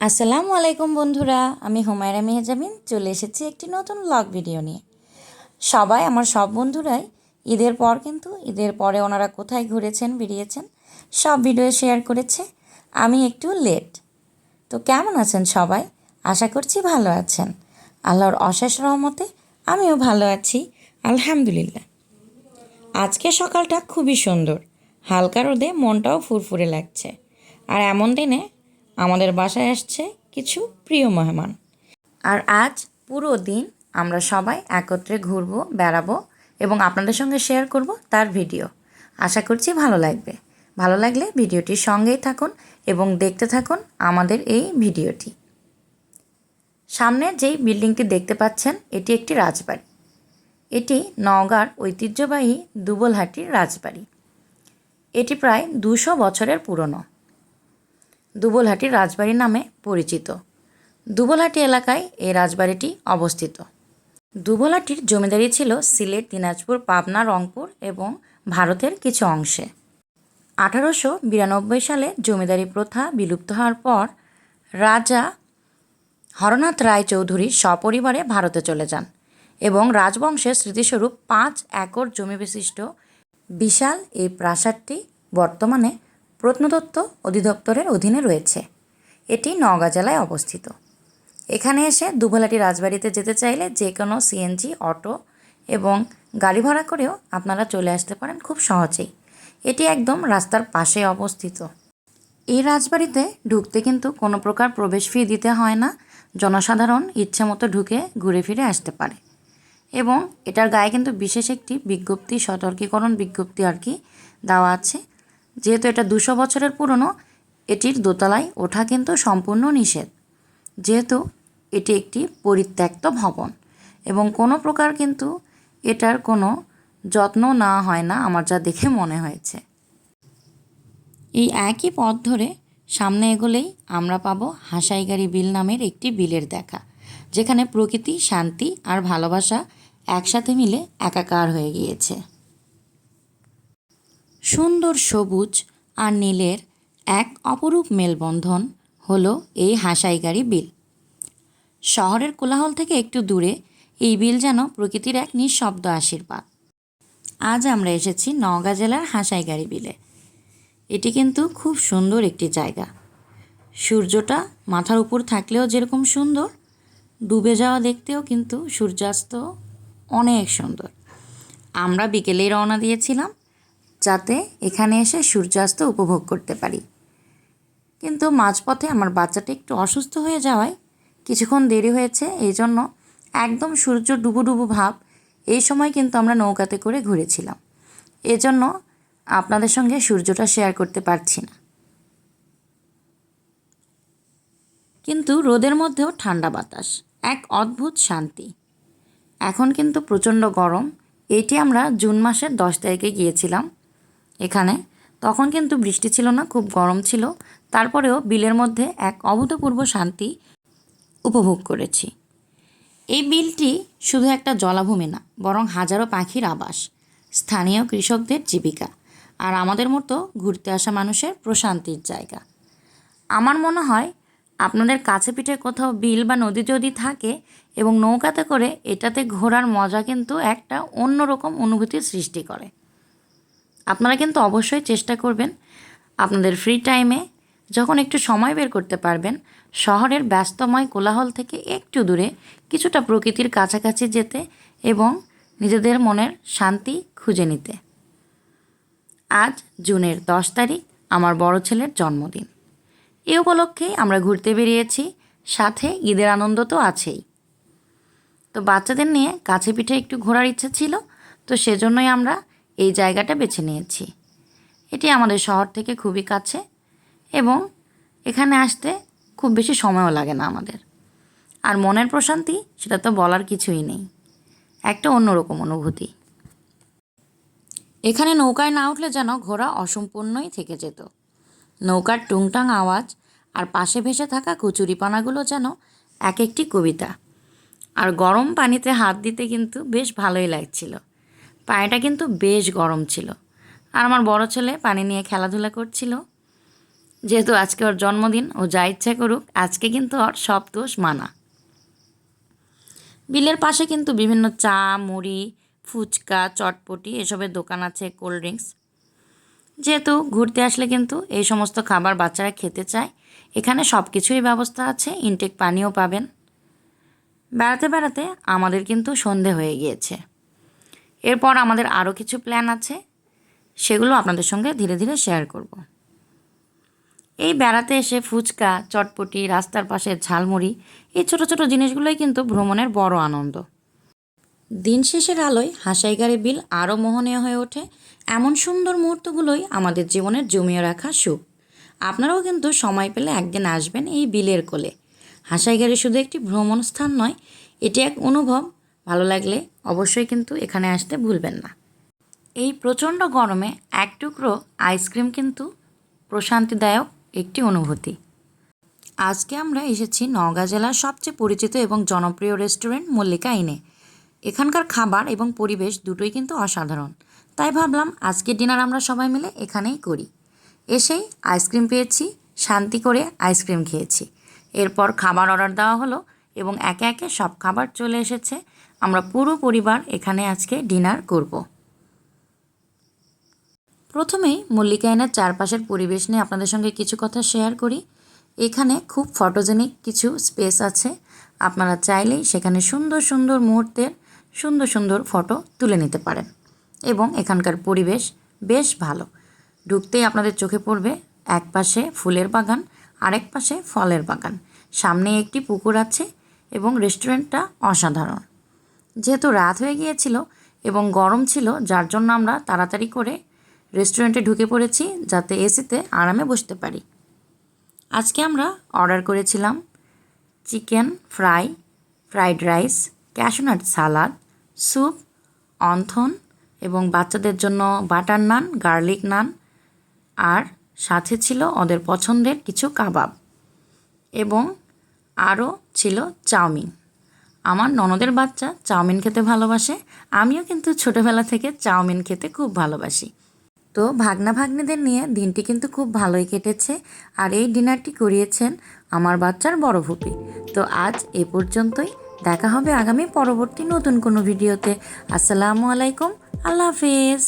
আসসালামু আলাইকুম বন্ধুরা, আমি হুমায়রা মেহজাবিন চলে এসেছি একটি নতুন ব্লগ ভিডিও নিয়ে। সবাই, আমার সব বন্ধুরাই, ঈদের পর কিন্তু, ঈদের পরে ওনারা কোথায় ঘুরেছেন, বেরিয়েছেন, সব ভিডিও শেয়ার করেছে। আমি একটু লেট তো কেমন আছেন সবাই? আশা করছি ভালো আছেন। আল্লাহর অশেষ রহমতে আমিও ভালো আছি, আলহামদুলিল্লাহ। আজকে সকালটা খুবই সুন্দর। হালকা রোদে মনটাও ফুরফুরে লাগছে। আর এমন দিনে আমাদের বাসায় আসছে কিছু প্রিয় মেহমান। আর আজ পুরো দিন আমরা সবাই একত্রে ঘুরবো, বেড়াবো এবং আপনাদের সঙ্গে শেয়ার করব তার ভিডিও আশা করছি ভালো লাগবে। ভালো লাগলে ভিডিওটির সঙ্গেই থাকুন এবং দেখতে থাকুন আমাদের এই ভিডিওটি। সামনে যেই বিল্ডিংটি দেখতে পাচ্ছেন, এটি একটি রাজবাড়ি। এটি নওগাঁর ঐতিহ্যবাহী দুবলহাটির রাজবাড়ি। এটি প্রায় দুশো বছরের পুরনো। দুবলহাটির রাজবাড়ি নামে পরিচিত। দুবলহাটি এলাকায় এই রাজবাড়িটি অবস্থিত। দুবলহাটির জমিদারি ছিল সিলেট, দিনাজপুর, পাবনা, রংপুর এবং ভারতের কিছু অংশে। আঠারোশো বিরানব্বই সালে জমিদারি প্রথা বিলুপ্ত হওয়ার পর রাজা হরনাথ রায় চৌধুরী সপরিবারে ভারতে চলে যান এবং রাজবংশের স্মৃতিস্বরূপ পাঁচ একর জমি বিশিষ্ট বিশাল এই প্রাসাদটি বর্তমানে প্রত্নতত্ত্ব অধিদপ্তরের অধীনে রয়েছে। এটি নওগাঁ জেলায় অবস্থিত। এখানে এসে দুবলাটি রাজবাড়িতে যেতে চাইলে যে কোনো সিএনজি, অটো এবং গাড়ি ভাড়া করেও আপনারা চলে আসতে পারেন খুব সহজেই। এটি একদম রাস্তার পাশে অবস্থিত। এই রাজবাড়িতে ঢুকতে কিন্তু কোনো প্রকার প্রবেশ ফি দিতে হয় না। জনসাধারণ ইচ্ছে মতো ঢুকে ঘুরে ফিরে আসতে পারে। এবং এটার গায়ে কিন্তু বিশেষ একটি বিজ্ঞপ্তি, সতর্কীকরণ বিজ্ঞপ্তি আর কি দেওয়া আছে। যেহেতু এটা দুশো বছরের পুরনো, এটির দোতলায় ওঠা কিন্তু সম্পূর্ণ নিষেধ। যেহেতু এটি একটি পরিত্যক্ত ভবন এবং কোনো প্রকার কিন্তু এটার কোনো যত্ন না হয় না আমার যা দেখে মনে হয়েছে। এই একই পথ ধরে সামনে এগোলেই আমরা পাবো হাসাইগাড়ি বিল নামের একটি বিলের দেখা, যেখানে প্রকৃতি, শান্তি আর ভালোবাসা একসাথে মিলে একাকার হয়ে গিয়েছে। সুন্দর সবুজ আর নীলের এক অপরূপ মেলবন্ধন হলো এই হাসাইগাড়ি বিল। শহরের কোলাহল থেকে একটু দূরে এই বিল যেন প্রকৃতির এক নিঃশব্দ আশীর্বাদ। আজ আমরা এসেছি নওগাঁ জেলার হাসাইগাড়ি বিলে। এটি কিন্তু খুব সুন্দর একটি জায়গা। সূর্যটা মাথার উপর থাকলেও যেরকম সুন্দর, ডুবে যাওয়া দেখতেও কিন্তু সূর্যাস্ত অনেক সুন্দর। আমরা বিকেলেই রওনা দিয়েছিলাম। যাতে এখানে এসে সূর্যাস্ত উপভোগ করতে পারি। কিন্তু মাঝপথে আমার বাচ্চাটা একটু অসুস্থ হয়ে যাওয়ায় কিছুক্ষণ দেরি হয়েছে এই জন্য একদম সূর্য ডুবু ডুবু ভাব এই সময় কিন্তু আমরা নৌকাতে করে ঘুরেছিলাম। এজন্য আপনাদের সঙ্গে সূর্যটা শেয়ার করতে পারছি না। কিন্তু রোদের মধ্যেও ঠান্ডা বাতাস, এক অদ্ভুত শান্তি। এখন কিন্তু প্রচণ্ড গরম, এটি আমরা জুন মাসের দশ তারিখে গিয়েছিলাম। এখানে। তখন কিন্তু বৃষ্টি ছিল না, খুব গরম ছিল। তারপরেও বিলের মধ্যে এক অভূতপূর্ব শান্তি উপভোগ করেছি। এই বিলটি শুধু একটা জলাভূমি না, বরং হাজারো পাখির আবাস, স্থানীয় কৃষকদের জীবিকা, আর আমাদের মতো ঘুরতে আসা মানুষের প্রশান্তির জায়গা। আমার মনে হয়, আপনাদের কাছে পিঠে কোথাও বিল বা নদী যদি থাকে এবং নৌকাতে করে, এটাতে ঘোরার মজা কিন্তু একটা অন্যরকম অনুভূতির সৃষ্টি করে। আপনারা কিন্তু অবশ্যই চেষ্টা করবেন আপনাদের ফ্রি টাইমে যখন একটু সময় বের করতে পারবেন, শহরের ব্যস্তময় কোলাহল থেকে একটু দূরে কিছুটা প্রকৃতির কাছাকাছি যেতে এবং নিজেদের মনের শান্তি খুঁজে নিতে। আজ জুনের দশ তারিখ, আমার বড় ছেলের জন্মদিন। এ উপলক্ষেই আমরা ঘুরতে বেরিয়েছি, সাথে ঈদের আনন্দ তো আছেই। তো বাচ্চাদের নিয়ে কাছে পিঠে একটু ঘোরার ইচ্ছা ছিল, তো সেজন্যই আমরা এই জায়গাটা বেছে নিয়েছি। এটি আমাদের শহর থেকে খুবই কাছে এবং এখানে আসতে খুব বেশি সময়ও লাগে না আমাদের। আর মনের প্রশান্তি, সেটা তো বলার কিছুই নেই। একটা অন্যরকম অনুভূতি। এখানে নৌকায় না উঠলে যেন ঘোড়া অসম্পূর্ণই থেকে যেত। নৌকার টুংটাং আওয়াজ আর পাশে ভেসে থাকা কচুরিপানাগুলো যেন এক একটি কবিতা। আর গরম পানিতে হাত দিতে কিন্তু বেশ ভালোই লাগছিল। পানিটা কিন্তু বেশ গরম ছিল। আর আমার বড় ছেলে পানি নিয়ে খেলাধুলা করছিল। যেহেতু আজকে ওর জন্মদিন, ও যা ইচ্ছা করুক, আজকে কিন্তু ওর সব দোষ মানা। বিলের পাশে কিন্তু বিভিন্ন চা, মুড়ি, ফুচকা, চটপটি, এসবের দোকান আছে, কোল্ড ড্রিঙ্কস। যেহেতু ঘুরতে আসলে কিন্তু এই সমস্ত খাবার বাচ্চারা খেতে চায়, এখানে সব কিছুই ব্যবস্থা আছে ইনটেক পানিও পাবেন। বেড়াতে বেড়াতে আমাদের কিন্তু সন্ধে হয়ে গিয়েছে। এরপর আমাদের আরও কিছু প্ল্যান আছে, সেগুলো আপনাদের সঙ্গে ধীরে ধীরে শেয়ার করব। এই বেড়াতে এসে ফুচকা, চটপটি, রাস্তার পাশে ঝালমুড়ি, এই ছোট ছোট জিনিসগুলোই কিন্তু ভ্রমণের বড় আনন্দ। দিন শেষের আলোয় হাসাইগাড়ি বিল আরও মোহনীয় হয়ে ওঠে, এমন সুন্দর মুহূর্তগুলোই আমাদের জীবনের জমিয়ে রাখা সুখ। আপনারাও কিন্তু সময় পেলে একদিন আসবেন এই বিলের কোলে। হাসাইগাড়ি শুধু একটি ভ্রমণ স্থান নয়, এটি এক অনুভব ভালো লাগলে অবশ্যই কিন্তু এখানে আসতে ভুলবেন না। এই প্রচণ্ড গরমে এক টুকরো আইসক্রিম কিন্তু প্রশান্তিদায়ক একটি অনুভূতি। আজকে আমরা এসেছি নওগাঁ জেলার সবচেয়ে পরিচিত এবং জনপ্রিয় রেস্টুরেন্ট মল্লিকা ইনে। এখানকার খাবার এবং পরিবেশ দুটোই কিন্তু অসাধারণ। তাই ভাবলাম আজকের ডিনার আমরা সবাই মিলে এখানেই করি। এসেই আইসক্রিম পেয়েছি, শান্তি করে আইসক্রিম খেয়েছি। এরপর খাবার অর্ডার দেওয়া হলো এবং একে একে সব খাবার চলে এসেছে আমরা পুরো পরিবার এখানে আজকে ডিনার করব। প্রথমেই মল্লিকায়নের চারপাশের পরিবেশ নিয়ে আপনাদের সঙ্গে কিছু কথা শেয়ার করি। এখানে খুব ফটোজেনিক কিছু স্পেস আছে। আপনারা চাইলেই সেখানে সুন্দর সুন্দর মুহূর্তের সুন্দর সুন্দর ফটো তুলে নিতে পারেন এবং এখানকার পরিবেশ বেশ ভালো। ঢুকতেই আপনাদের চোখে পড়বে এক পাশে ফুলের বাগান, আরেক পাশে ফলের বাগান। সামনে একটি পুকুর আছে এবং রেস্টুরেন্টটা অসাধারণ। যেহেতু রাত হয়ে গিয়েছিল এবং গরম ছিল, যার জন্য আমরা তাড়াতাড়ি করে রেস্টুরেন্টে ঢুকে পড়েছি যাতে এসিতে আরামে বসতে পারি। আজকে আমরা অর্ডার করেছিলাম chicken fry, fried rice cashew nut salad, soup, wonton এবং বাচ্চাদের জন্য বাটার নান, গার্লিক নান আর সাথে ছিল ওদের পছন্দের কিছু কাবাব এবং আরও ছিল চাউমিন। আমার ননদের বাচ্চা চাউমিন খেতে ভালোবাসে, আমিও কিন্তু ছোটোবেলা থেকে চাউমিন খেতে খুব ভালোবাসি। তো ভাগনা ভাগ্নেদের নিয়ে দিনটি কিন্তু খুব ভালোই কেটেছে, আর এই ডিনারটি করিয়েছেন আমার বাচ্চার বড় ভুপি তো আজ এ পর্যন্তই, দেখা হবে আগামী পরবর্তী নতুন কোনো ভিডিওতে। আসসালামু আলাইকুম, আল্লাহ হাফেজ।